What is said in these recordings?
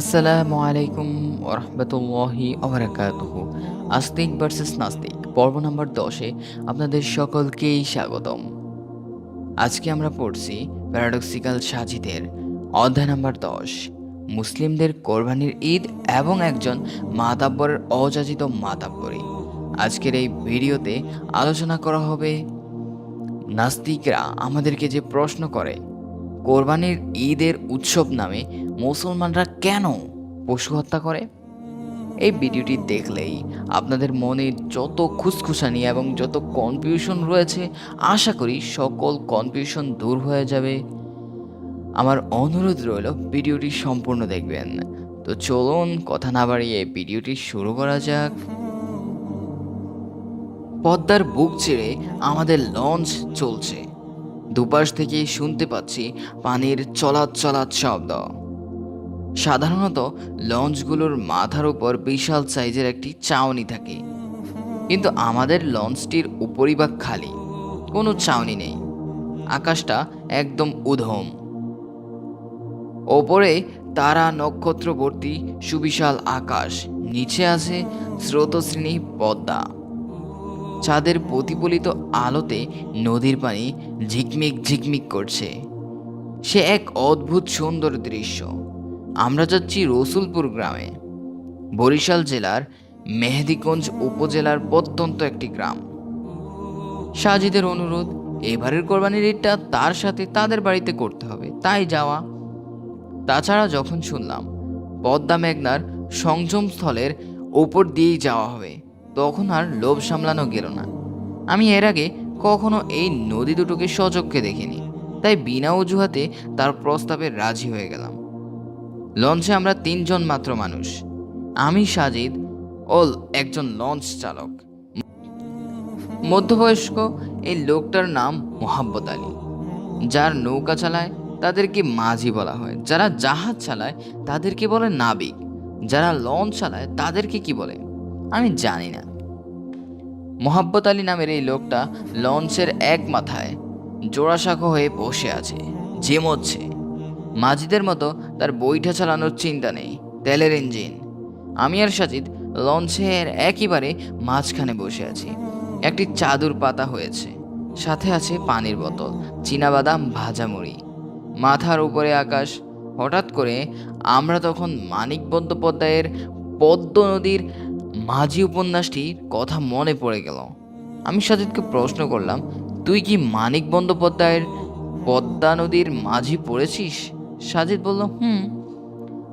আসসালামু আলাইকুম ওরহমতুল্লাহি ওবরাকাতুহু। আস্তিক ভার্সেস নাস্তিক, পর্ব নম্বর দশে আপনাদের সকলকেই স্বাগতম। আজকে আমরা পড়ছি প্যারাডক্সিক্যাল সাজিদের অধ্যায় নম্বর দশ। মুসলিমদের কোরবানির ঈদ এবং একজন মাতাব্বরের অযাচিত মাতাব্বরী। আজকের এই ভিডিওতে আলোচনা করা হবে নাস্তিকরা আমাদেরকে যে প্রশ্ন করে কোরবানির ঈদের উৎসব নামে মুসলমানরা কেন পশু হত্যা করে? এই ভিডিওটি দেখলেই আপনাদের মনে যত খুসখুসানি এবং যত কনফিউশন রয়েছে, আশা করি সকল কনফিউশন দূর হয়ে যাবে। আমার অনুরোধ রইল, ভিডিওটি সম্পূর্ণ দেখবেন। তো চলুন, কথা না বাড়িয়ে ভিডিওটি শুরু করা যাক। পদ্মার বুক ছেড়ে আমাদের লঞ্চ চলছে। দুপাশ থেকে শুনতে পাচ্ছি পানির চলাৎ চলাৎ শব্দ। সাধারণত লঞ্চগুলোর মাথার উপর বিশাল সাইজের একটি চাউনি থাকে। কিন্তু আমাদের লঞ্চটির উপরিভাগ খালি কোনো চাউনি নেই। আকাশটা একদম উধম। ওপরে তারা নক্ষত্রবর্তী সুবিশাল আকাশ, নিচে আছে স্রোতশ্রেণী পদ্মা। চাঁদের প্রতিফলিত আলোতে নদীর পানি ঝিকমিক ঝিকমিক করছে। সে এক অদ্ভুত সুন্দর দৃশ্য। আমরা যাচ্ছি রসুলপুর গ্রামে। বরিশাল জেলার মেহেদিগঞ্জ উপজেলার প্রত্যন্ত একটি গ্রাম। সাজিদের অনুরোধ, এবারের কোরবানির ঈদটা তার সাথে তাদের বাড়িতে করতে হবে, তাই যাওয়া। তাছাড়া যখন শুনলাম, পদ্মা মেঘনার সংযম স্থলের ওপর দিয়েই যাওয়া হবে। তখন আর লোভ সামলানো গেল না। আমি এর আগে কখনো এই নদী দুটোকে সচক্ষে দেখিনি, তাই বিনা অজুহাতে তার প্রস্তাবে রাজি হয়ে গেলাম। লঞ্চে আমরা তিনজন মাত্র মানুষ। আমি সাজিদ ও একজন লঞ্চ চালক। মধ্যবয়স্ক এই লোকটার নাম মোহাব্বত আলী, যার নৌকা চালায় তাদেরকে মাঝি বলা হয়, যারা জাহাজ চালায় তাদেরকে বলে নাবিক, যারা লঞ্চ চালায় তাদেরকে কি বলে? আমি জানি না। মোহাব্বত আলী নামের এই লোকটা লঞ্চের এক মাথায় জোড়াশাখো হয়ে বসে আছে, ঝেমোচ্ছে। মাজিদের মতো তার বইটা চালানোর চিন্তা নেই, তেলের ইঞ্জিন। আমি আর সাজিদ লঞ্চের একেবারে মাঝখানে বসে আছি। একটি চাদর পাতা হয়েছে, সাথে আছে পানির বোতল, চীনাবাদাম ভাজা মুড়ি। মাথার উপরে আকাশ, হঠাৎ করে আমরা তখন মানিক বন্দ্যোপাধ্যায়ের পদ্ম নদীর মাঝি উপন্যাসটির কথা মনে পড়ে গেল। আমি সাজিদকে প্রশ্ন করলাম, তুই কি মানিক বন্দ্যোপাধ্যায়ের পদ্মা নদীর মাঝি পড়েছিস? সাজিদ বলল, হুম।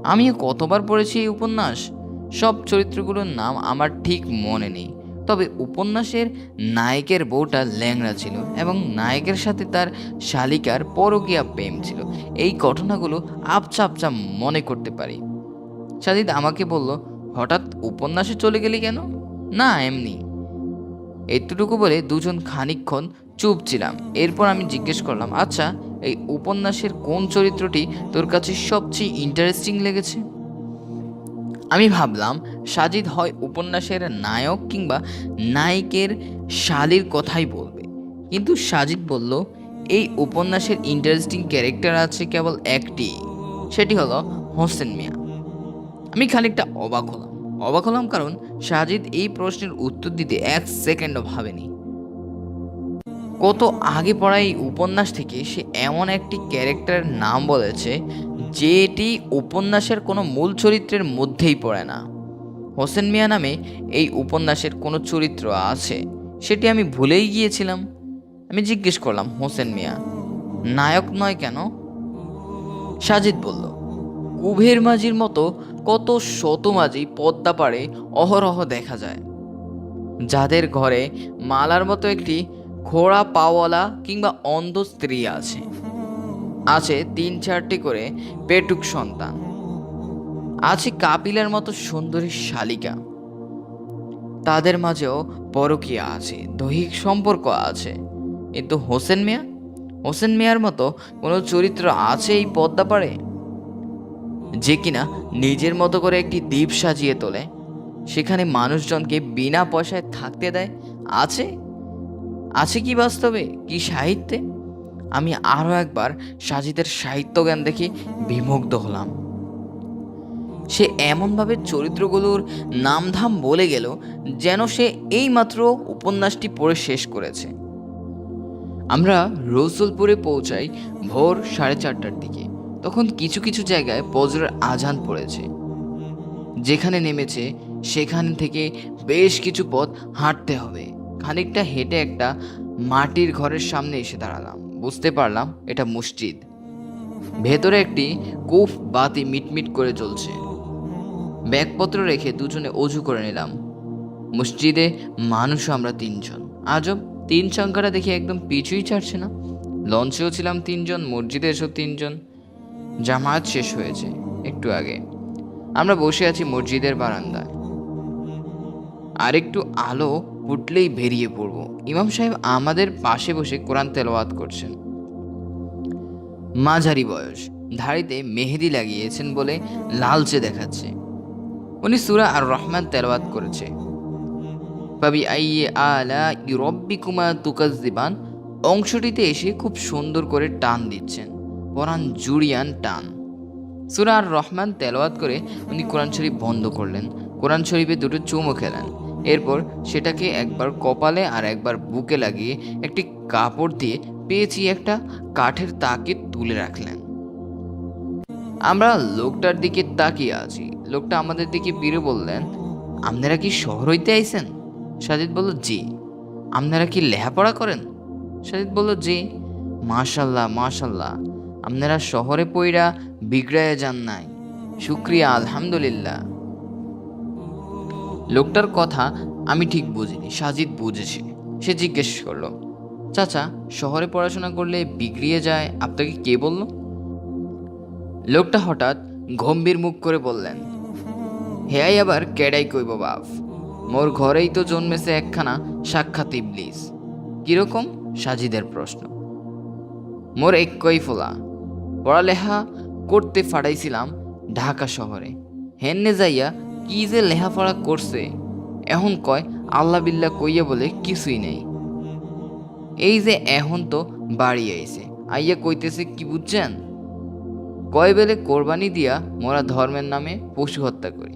আমিও কতবার পড়েছি এই উপন্যাস। সব চরিত্রগুলোর নাম আমার ঠিক মনে নেই। তবে উপন্যাসের নায়কের বউটা ল্যাংড়া ছিল এবং নায়কের সাথে তার শালিকার পরকীয়া প্রেম ছিল। এই ঘটনাগুলো আপচা আপচা মনে করতে পারি। সাজিদ আমাকে বলল হঠাৎ উপন্যাসে চলে গেলি কেন? না, এমনি। এতটুকু বলে দুজন খানিকক্ষণ চুপ ছিলাম। এরপর আমি জিজ্ঞেস করলাম আচ্ছা এই উপন্যাসের কোন চরিত্রটি তোর কাছে সবচেয়ে ইন্টারেস্টিং লেগেছে? আমি ভাবলাম, সাজিদ হয় উপন্যাসের নায়ক কিংবা নায়িকের শালির কথাই বলবে। কিন্তু সাজিদ বলল, এই উপন্যাসের ইন্টারেস্টিং ক্যারেক্টার আছে কেবল একটি, সেটি হলো হোসেন মিয়া। আমি খানিকটা অবাক হলাম। অবাক হলাম কারণ সাজিদ এই প্রশ্নের উত্তর দিতে এক সেকেন্ডও ভাবেনি। কত আগে পড়া এই উপন্যাস থেকে সে এমন একটি ক্যারেক্টারের নাম বলেছে, যেটি উপন্যাসের কোনো মূল চরিত্রের মধ্যেই পড়ে না। হোসেন মিয়া নামে এই উপন্যাসের কোনো চরিত্র আছে, সেটি আমি ভুলেই গিয়েছিলাম। আমি জিজ্ঞেস করলাম, হোসেন মিয়া, নায়ক নয় কেন? সাজিদ বলল, কুবের মাঝির মতো কত শত মাঝি পদ্মা পাড়ে অহরহ দেখা যায়। যাদের ঘরে মালার মতো একটি ঘোড়া পাওয়ালা কিংবা অন্ধ স্ত্রী আছে। আছে তিন চারটি করে পেটুক সন্তান। আছে কাপিলের মতো সুন্দরী শালিকা। তাদের মাঝেও পরকীয়া আছে, দৈহিক সম্পর্ক আছে। কিন্তু হোসেন মিয়া? হোসেন মিয়ার মতো কোনো চরিত্র আছে এই পদ্মা পাড়ে যে কিনা নিজের মতো করে একটি দ্বীপ সাজিয়ে তোলে। সেখানে মানুষজনকে বিনা পয়সায় থাকতে দেয়। আছে? আছে কি বাস্তবে? কি সাহিত্যে? আমি আরও একবার সাজিদের সাহিত্য জ্ঞান দেখে বিমুগ্ধ হলাম। সে এমনভাবে চরিত্রগুলোর নামধাম বলে গেল যেন সে এইমাত্র উপন্যাসটি পড়ে শেষ করেছে। আমরা রসুলপুরে পৌঁছাই ভোর সাড়ে চারটার দিকে। তখন কিছু কিছু জায়গায় বজ্রের আজান পড়েছে। যেখানে নেমেছে, সেখান থেকে বেশ কিছু পথ হাঁটতে হবে। খানিকটা হেঁটে একটা মাটির ঘরের সামনে এসে দাঁড়ালাম। বুঝতে পারলাম এটা মসজিদ। ভেতরে একটি কুফ বাতি মিটমিট করে চলছে ব্যাগপত্র রেখে দুজনে অজু করে নিলাম। মসজিদে মানুষও আমরা তিনজন। আজব, তিন সংখ্যাটা দেখে একদম পিছুই ছাড়ছে না। লঞ্চেও ছিলাম তিনজন, মসজিদে এসব তিনজন। জামায়াত শেষ হয়েছে, একটু আগে। আমরা বসে আছি মসজিদের বারান্দায়। আর একটু আলো ফুটলেই বেরিয়ে পড়ব। ইমাম সাহেব আমাদের পাশে বসে কোরআন তেলাওয়াত করছেন। মাঝারি বয়স, ধাড়িতে মেহেদি লাগিয়েছেন বলে লালচে দেখাচ্ছে। উনি সুরা আর রহমান তেলাওয়াত করেছে। পাবি আইয়ে আলা ইউরব্বিকুমা তুকাজ্জিবান অংশটিতে এসে খুব সুন্দর করে টান দিচ্ছেন। পরাণ জুড়িয়ান টান। সুরা আর রহমান তেলাওয়াত করে উনি কোরআন শরীফ বন্ধ করলেন। কোরআন শরীফে দুটো চুমো খেলেন। এরপর সেটাকে একবার কপালে আর একবার বুকে লাগিয়ে একটি কাপড় দিয়ে পেয়েছি একটা কাঠের তাকে তুলে রাখলেন। আমরা লোকটার দিকে তাকিয়ে আছি। লোকটা আমাদের দিকে ফিরে বললেন, আপনারা কি শহর হইতে আইছেন? সাজিদ বলল, জি। আপনারা কি লেখাপড়া করেন? সাজিদ বলল, জি। মাশাল্লাহ মাশাল্লাহ। আপনারা শহরে পইরা বিগড়ায় যান নাই। শুক্রিয়া, আলহামদুলিল্লাহ। লোকটার কথা আমি ঠিক বুঝিনি, সাজিদ বুঝেছে। সে জিজ্ঞেস করল, চাচা, শহরে পড়াশোনা করলে বিগড়িয়ে যায়, আপনাকে কে বলল? লোকটা হঠাৎ গম্ভীর মুখ করে বললেন হেয়াই আবার কেডাই কইব বাপ? মোর ঘরেই তো জন্মেছে একখানা সাক্ষাৎ ইবলিস। কীরকম? সাজিদের প্রশ্ন। মোর একই ফোলা। পড়ালেখা করতে ফাটাইছিলাম ঢাকা শহরে। হেন্নে যাইয়া কি যে লেহাপড়া করছে, এখন কয় আল্লাহ বিল্লাহ কইয়া বলে কিছুই নেই। এই যে এখন তো বাড়ি আইছে, আইয়া কইতেছে কি বুঝছেন? কয় বেলে কোরবানি দিয়া মোরা ধর্মের নামে পশু হত্যা করি।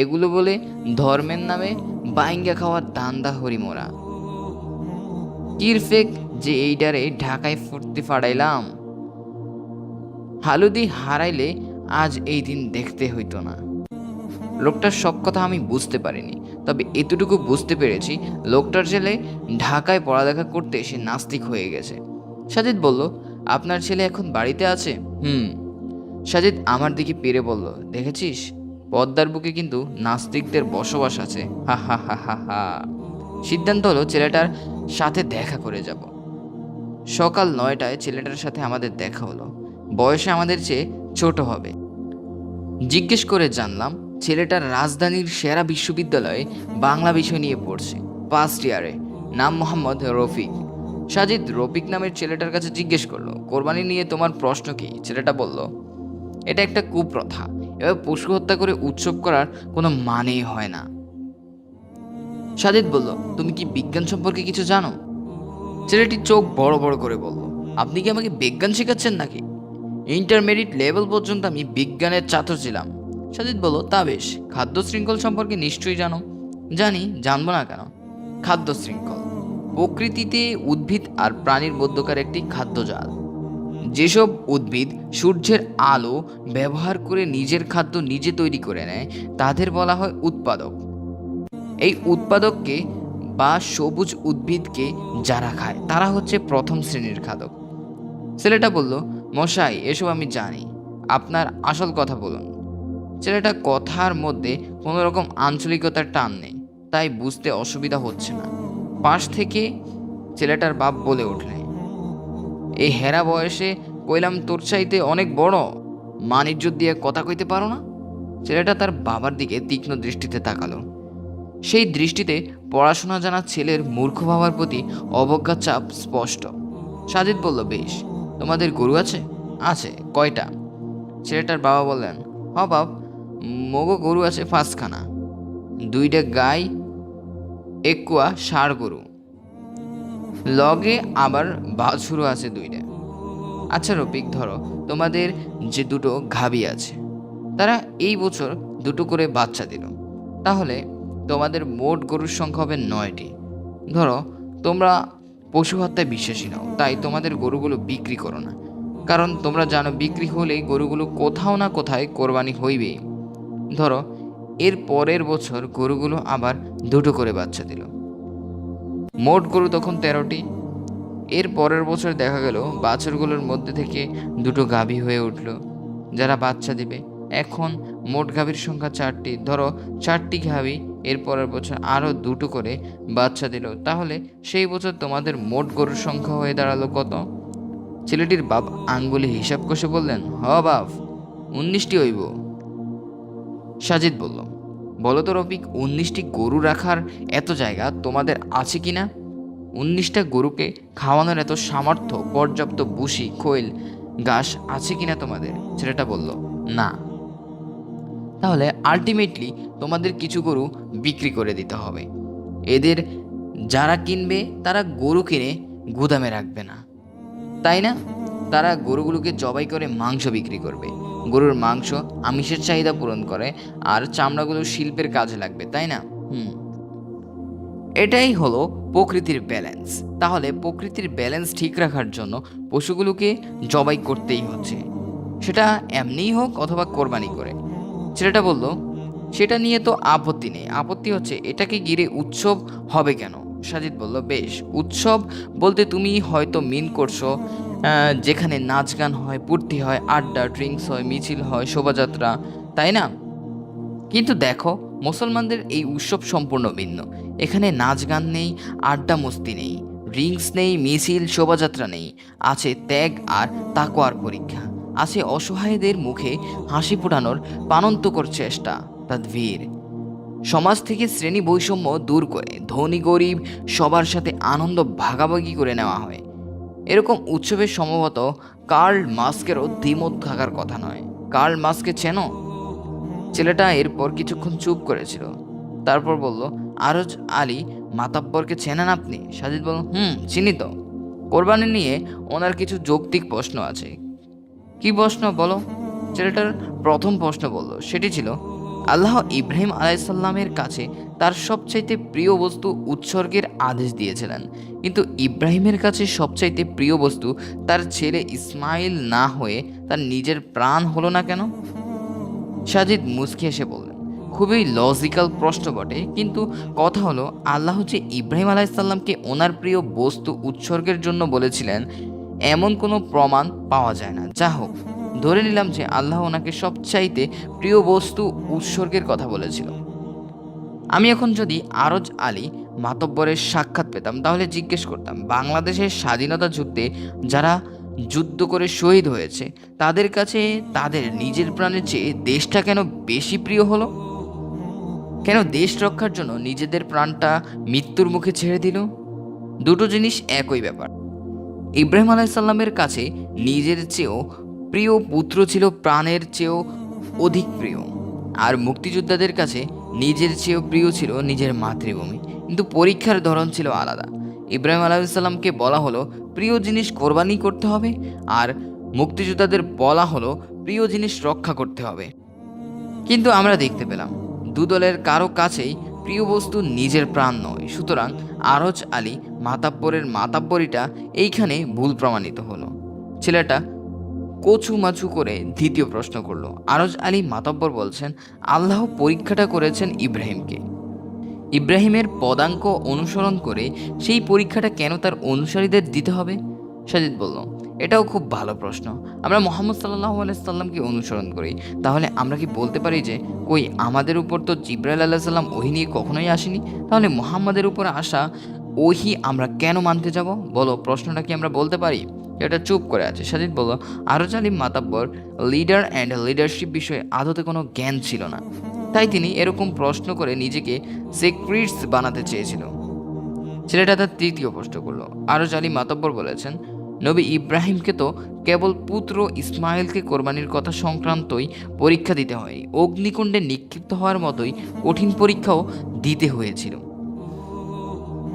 এগুলো বলে ধর্মের নামে বাইঙ্গা খাওয়ার দান্দা হরি মোরা। কিরফেক যে এইটারে ঢাকায় ফুটতে ফাড়াইলাম। হালুদি হারাইলে আজ এই দিন দেখতে হইতো না। লোকটার সব কথা আমি বুঝতে পারিনি, তবে এতটুকু বুঝতে পেরেছি লোকটার ছেলে ঢাকায় পড়ালেখা করতে এসে নাস্তিক হয়ে গেছে। সাজিদ বলল, আপনার ছেলে এখন বাড়িতে আছে? হুম। সাজিদ আমার দিকে পেরে বলল, দেখেছিস? পদ্মার বুকে কিন্তু নাস্তিকদের বসবাস আছে। হা হা হা হা হা। সিদ্ধান্ত হলো ছেলেটার সাথে দেখা করে যাব। সকাল নয়টায় ছেলেটার সাথে আমাদের দেখা হলো। বয়সে আমাদের চেয়ে ছোট হবে। জিজ্ঞেস করে জানলাম, ছেলেটার রাজধানীর সেরা বিশ্ববিদ্যালয়ে বাংলা বিষয় নিয়ে পড়ছে। ফার্স্ট ইয়ারে নাম মোহাম্মদ রফিক। সাজিদ রফিক নামের ছেলেটার কাছে জিজ্ঞেস করল, কোরবানি নিয়ে তোমার প্রশ্ন কি? ছেলেটা বলল, এটা একটা কুপ্রথা। এবার পশু হত্যা করে উৎসব করার কোনো মানেই হয় না। সাজিদ বলল, তুমি কি বিজ্ঞান সম্পর্কে কিছু জানো? ছেলেটি চোখ বড় বড় করে বলল, আপনি কি আমাকে বিজ্ঞান শেখাচ্ছেন নাকি? ইন্টারমিডিয়েট লেভেল পর্যন্ত আমি বিজ্ঞানের ছাত্র ছিলাম। সাজিদ বলল, তা বেশ, খাদ্য শৃঙ্খল সম্পর্কে নিশ্চয়ই জানো। জানি, জানব না কেন। খাদ্য শৃঙ্খল, প্রকৃতিতে উদ্ভিদ আর প্রাণীর মধ্যকার একটি খাদ্যজাল যেসব উদ্ভিদ সূর্যের আলো ব্যবহার করে নিজের খাদ্য নিজে তৈরি করে নেয়, তাদের বলা হয় উৎপাদক। এই উৎপাদককে বা সবুজ উদ্ভিদকে যারা খায়, তারা হচ্ছে প্রথম শ্রেণির খাদক। ছেলেটা বলল মশাই, এসব আমি জানি। আপনার আসল কথা বলুন। ছেলেটা কথার মধ্যে কোনো রকম আঞ্চলিকতার টান নেই, তাই বুঝতে অসুবিধা হচ্ছে না। পাশ থেকে ছেলেটার বাপ বলে উঠলে এই হেরা বয়সে কইলাম তোর চাইতে অনেক বড়। মানিজ্য দিয়ে কথা কইতে পারো না? ছেলেটা তার বাবার দিকে তীক্ষ্ণ দৃষ্টিতে তাকালো। সেই দৃষ্টিতে পড়াশোনা জানা ছেলের মূর্খ ভাবার প্রতি অবজ্ঞা চাপ স্পষ্ট। সাজিদ বলল, বেশ তোমাদের গরু আছে? আছে, কয়টা? ছেলেটার বাবা বললেন, হ বাপ, মগো গরু আছে পাঁচখানা। দুইটা গাই, একুয়া, ষাড় গরু। লগে আবার বাছুরও আছে দুইটা। আচ্ছা রফিক, ধরো, তোমাদের যে দুটো ঘাবি আছে, তারা এই বছর দুটো করে বাচ্চা দিল। তাহলে তোমাদের মোট গরুর সংখ্যা হবে নয়টি। ধরো, তোমরা পশু হত্যায় বিশ্বাসী নাও, তাই তোমাদের গরুগুলো বিক্রি করো না। কারণ তোমরা জানো, বিক্রি হলেই গরুগুলো কোথাও না কোথায় কোরবানি হইবেই। ধরো, এর পরের বছর গরুগুলো আবার দুটো করে বাচ্চা দিল। মোট গরু তখন তেরোটি। এর পরের বছর দেখা গেল, বাছুরগুলোর মধ্যে থেকে দুটো গাভী হয়ে উঠল, যারা বাচ্চা দিবে। এখন মোট গাভীর সংখ্যা চারটি। ধরো, চারটি গাভী এর পরের বছর আরও দুটো করে বাচ্চা দিল। তাহলে সেই বছর তোমাদের মোট গরুর সংখ্যা হয়ে দাঁড়াল কত? ছেলেটির বাপ আঙ্গুলে হিসাব কষে বললেন, হ বাপ, উনিশটি হইব। সাজিদ বলল, বলো তো রফিক, উনিশটি গরু রাখার এত জায়গা তোমাদের আছে কি না উনিশটা গরুকে খাওয়ানোর এত সামর্থ্য, পর্যাপ্ত বুসি খৈল, ঘাস আছে কিনা তোমাদের? ছেলেটা বলল, না। তাহলে আলটিমেটলি তোমাদের কিছু গরু বিক্রি করে দিতে হবে। এদের যারা কিনবে, তারা গরু কিনে গুদামে রাখবে না। তাই না? তারা গরুগুলোকে জবাই করে মাংস বিক্রি করবে। গরুর মাংস আমিষের চাহিদা পূরণ করে, আর চামড়াগুলো শিল্পের কাজে লাগবে, তাই না? হুম। এটাই হলো প্রকৃতির ব্যালেন্স তাহলে প্রকৃতির ব্যালেন্স ঠিক রাখার জন্য পশুগুলোকে জবাই করতেই হচ্ছে। সেটা এমনিই হোক অথবা কোরবানি করে। ছেলেটা বলল, সেটা নিয়ে তো আপত্তি নেই। আপত্তি হচ্ছে, এটাকে ঘিরে উৎসব হবে কেন? সাজিদ বলল, বেশ, উৎসব বলতে তুমি হয়তো মিন করছ যেখানে নাচ গান হয় পূর্তি হয়, আড্ডা, ড্রিঙ্কস হয়, মিছিল হয়, শোভাযাত্রা, তাই না? কিন্তু দেখো, মুসলমানদের এই উৎসব সম্পূর্ণ ভিন্ন। এখানে নাচ গান নেই, আড্ডা মস্তি নেই, ড্রিঙ্কস নেই, মিছিল, শোভাযাত্রা নেই, আছে ত্যাগ আর তাকোয়ার পরীক্ষা। আছে অসহায়দের মুখে হাসি ফোটানোর প্রাণন্তকর চেষ্টা তাদভীর সমাজ থেকে শ্রেণি বৈষম্য দূর করে ধনী গরিব সবার সাথে আনন্দ ভাগাভাগি করে নেওয়া হয়। এরকম উৎসবের সম্ভবত কার্ল মাস্কেরও দ্বিমত থাকার কথা নয়। কার্ল মাস্কে চেনো? ছেলেটা এরপর কিছুক্ষণ চুপ করেছিল। তারপর বলল, আরজ আলী, মাতাব্বরকে চেনেন আপনি? সাজিদ বলল, হুম, চিনি তো। কোরবানি নিয়ে ওনার কিছু যৌক্তিক প্রশ্ন আছে। কি প্রশ্ন বলো? ছেলেটার প্রথম প্রশ্ন বলল, সেটি ছিল, আল্লাহ ইব্রাহিম আলাইসাল্লামের কাছে তার সবচাইতে প্রিয় বস্তু উৎসর্গের আদেশ দিয়েছিলেন। কিন্তু ইব্রাহিমের কাছে সবচাইতে প্রিয় বস্তু তার ছেলে ইসমাইল না হয়ে তার নিজের প্রাণ হলো না কেন? সাজিদ মুচকি এসে বললেন, খুবই লজিক্যাল প্রশ্ন বটে, কিন্তু কথা হলো, আল্লাহ যে ইব্রাহিম আলাইসাল্লামকে ওনার প্রিয় বস্তু উৎসর্গের জন্য বলেছিলেন এমন কোনো প্রমাণ পাওয়া যায় না। যা হোক, ধরে নিলাম যে আল্লাহ ওনাকে সবচাইতে প্রিয় বস্তু উৎসর্গের কথা বলেছিল। আমি এখন যদি আরজ আলী মাতব্বরের সাক্ষাৎ পেতাম, তাহলে জিজ্ঞেস করতাম, বাংলাদেশের স্বাধীনতা যুদ্ধে যারা যুদ্ধ করে শহীদ হয়েছে, তাদের কাছে তাদের নিজের প্রাণের চেয়ে দেশটা কেন বেশি প্রিয় হলো? কেন দেশ রক্ষার জন্য নিজেদের প্রাণটা মৃত্যুর মুখে ছেড়ে দিল? দুটো জিনিস একই ব্যাপার। ইব্রাহিম আলাইসাল্লামের কাছে নিজের চেয়েও প্রিয় পুত্র ছিল প্রাণের চেয়েও অধিক প্রিয়। আর মুক্তিযোদ্ধাদের কাছে নিজের চেয়েও প্রিয় ছিল নিজের মাতৃভূমি। কিন্তু পরীক্ষার ধরন ছিল আলাদা। ইব্রাহিম আলাইসাল্লামকে বলা হলো, প্রিয় জিনিস কোরবানি করতে হবে আর মুক্তিযোদ্ধাদের বলা হলো, প্রিয় জিনিস রক্ষা করতে হবে। কিন্তু আমরা দেখতে পেলাম দু দলের কারও কাছেই প্রিয় বস্তু নিজের প্রাণ নয়। সুতরাং আরজ আলী মাতাব্বরের মাতাব্বরিটা এইখানে ভুল প্রমাণিত হলো। ছেলেটা কচু মাছু করে দ্বিতীয় প্রশ্ন করল। আরজ আলী মাতাব্বর বলছেন, আল্লাহ পরীক্ষাটা করেছেন ইব্রাহিমকে। ইব্রাহিমের পদাঙ্ক অনুসরণ করে সেই পরীক্ষাটা কেন তার অনুসারীদের দিতে হবে? সাজিদ বলল এটাও খুব ভালো প্রশ্ন। আমরা মোহাম্মদ সাল্লাহ আলাইসাল্লামকে অনুসরণ করি? তাহলে আমরা কি বলতে পারি যে, কই আমাদের উপর তো জিব্রাইল আল্লাহ সাল্লাম ওহি নিয়ে কখনোই আসেনি? তাহলে মোহাম্মদের উপর আসা ওহি আমরা কেন মানতে যাব? বলো, প্রশ্নটা কি আমরা বলতে পারি? এটা চুপ করে আছে। সাজিদ বলল আরও জালিম মাতাব্বর লিডার অ্যান্ড লিডারশিপ বিষয়ে আদতে কোনো জ্ঞান ছিল না। তাই তিনি এরকম প্রশ্ন করে নিজেকে সেক্রেটস বানাতে চেয়েছিল। ছেলেটা তার তৃতীয় প্রশ্ন করল। আরও জালি মাতব্বর বলেছেন নবী ইব্রাহিমকে তো কেবল পুত্র ইসমাইলকে কোরবানির কথা সংক্রান্তই পরীক্ষা দিতে হয়নি অগ্নিকুণ্ডে নিক্ষিপ্ত হওয়ার মতোই কঠিন পরীক্ষাও দিতে হয়েছিল।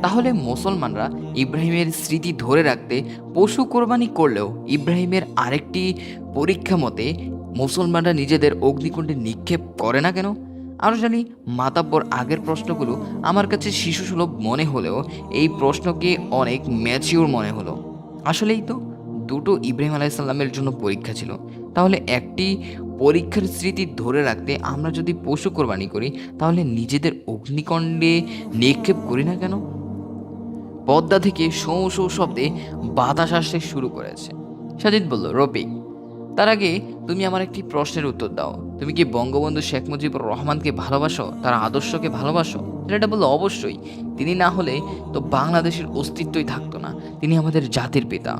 তাহলে মুসলমানরা ইব্রাহিমের স্মৃতি ধরে রাখতে পশু কোরবানি করলেও ইব্রাহিমের আরেকটি পরীক্ষা মতে মুসলমানরা নিজেদের অগ্নিকুণ্ডে নিক্ষেপ করে না কেন? আরও জানি, মাতাব্বর আগের প্রশ্নগুলো আমার কাছে শিশুসুলভ মনে হলেও এই প্রশ্নকে অনেক ম্যাচিওর মনে হলো। আসলেই তো, দুটো ইব্রাহিম আলাইসাল্লামের জন্য পরীক্ষা ছিল। তাহলে একটি পরীক্ষার স্মৃতি ধরে রাখতে আমরা যদি পশু কোরবানি করি, তাহলে নিজেদের অগ্নিকণ্ডে নিক্ষেপ করি না কেন? পদ্মা থেকে সৌ সৌ শব্দে বাতাস আসতে শুরু করেছে। সাজিদ বলল, রফিক তার আগে তুমি আমার একটি প্রশ্নের উত্তর দাও। তুমি কি বঙ্গবন্ধু শেখ মুজিবুর রহমানকে ভালোবাসো? তার আদর্শকে ভালোবাসো? ছেলেটা বলল, অবশ্যই। তিনি না হলে তো বাংলাদেশের অস্তিত্বই থাকতো না। তিনি আমাদের জাতির পিতা।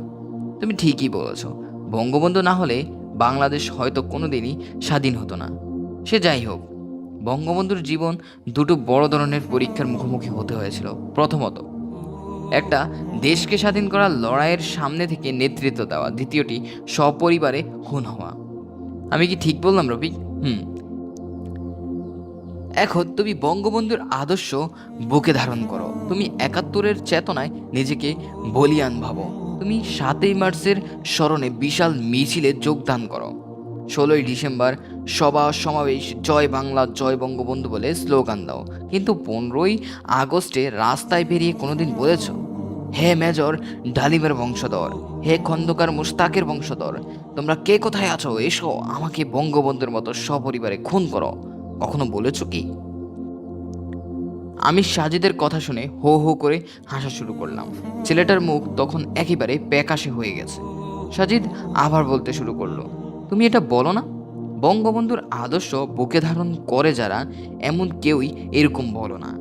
তুমি ঠিকই বলেছ। বঙ্গবন্ধু না হলে বাংলাদেশ হয়তো কোনোদিনই স্বাধীন হতো না। সে যাই হোক, বঙ্গবন্ধুর জীবন দুটো বড় ধরনের পরীক্ষার মুখোমুখি হতে হয়েছিল। প্রথমত একটা দেশকে স্বাধীন করার লড়াইয়ের সামনে থেকে নেতৃত্ব দেওয়া, দ্বিতীয়টি সপরিবারে খুন হওয়া। আমি কি ঠিক বললাম রবি হুম। এখন তুমি বঙ্গবন্ধুর আদর্শ বুকে ধারণ করো। তুমি একাত্তরের চেতনায় নিজেকে বলিয়ান ভাবো। তুমি সাতই মার্চের স্মরণে বিশাল মিছিলে যোগদান করো। ষোলোই ডিসেম্বর সভা, সমাবেশ, জয় বাংলা, জয় বঙ্গবন্ধু বলে স্লোগান দাও। কিন্তু পনেরোই আগস্টে রাস্তায় বেরিয়ে কোনোদিন বলেছ? হে মেজর ডালিমের বংশধর, হে খন্দকার মুস্তাকের বংশধর, তোমরা কে কোথায় আছো? এসো, আমাকে বঙ্গবন্ধুর মতো সপরিবারে খুন করো। কখনো বলেছ কি? আমি সাজিদের কথা শুনে হো হো করে হাসা শুরু করলাম। ছেলেটার মুখ তখন একেবারে প্যাকাশে হয়ে গেছে। সাজিদ আবার বলতে শুরু করল, তুমি এটা বলো না? বঙ্গবন্ধুর আদর্শ বুকে ধারণ করে যারা, এমন কেউই এরকম বলো না।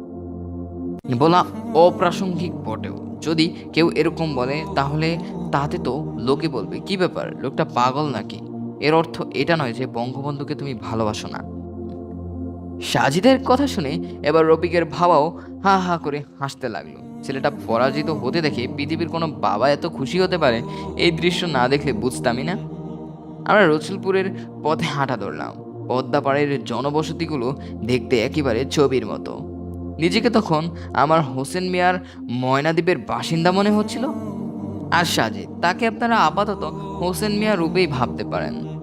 বলা অপ্রাসঙ্গিক বটেও। যদি কেউ এরকম বলে, তাহলে তাতে তো লোকে বলবে, কি ব্যাপার, লোকটা পাগল নাকি? এর অর্থ এটা নয় যে বঙ্গবন্ধুকে তুমি ভালোবাসো না। সাজিদের কথা শুনে এবার রফিকের ভাবাও হা হা করে হাসতে লাগল। ছেলেটা পরাজিত হতে দেখে পৃথিবীর কোনো বাবা এত খুশি হতে পারে, এই দৃশ্য না দেখলে বুঝতামই না। আমরা রসুলপুরের পথে হাঁটা ধরলাম। পদ্মাপাড়ের জনবসতিগুলো দেখতে একেবারে ছবির মতো। নিজেকে তখন আমার হোসেন মিয়ার ময়নাদ্বীপের বাসিন্দা মনে হচ্ছিল। আর সাজে তাকে আপনারা আপাতত হোসেন মিয়া রূপেই ভাবতে পারেন।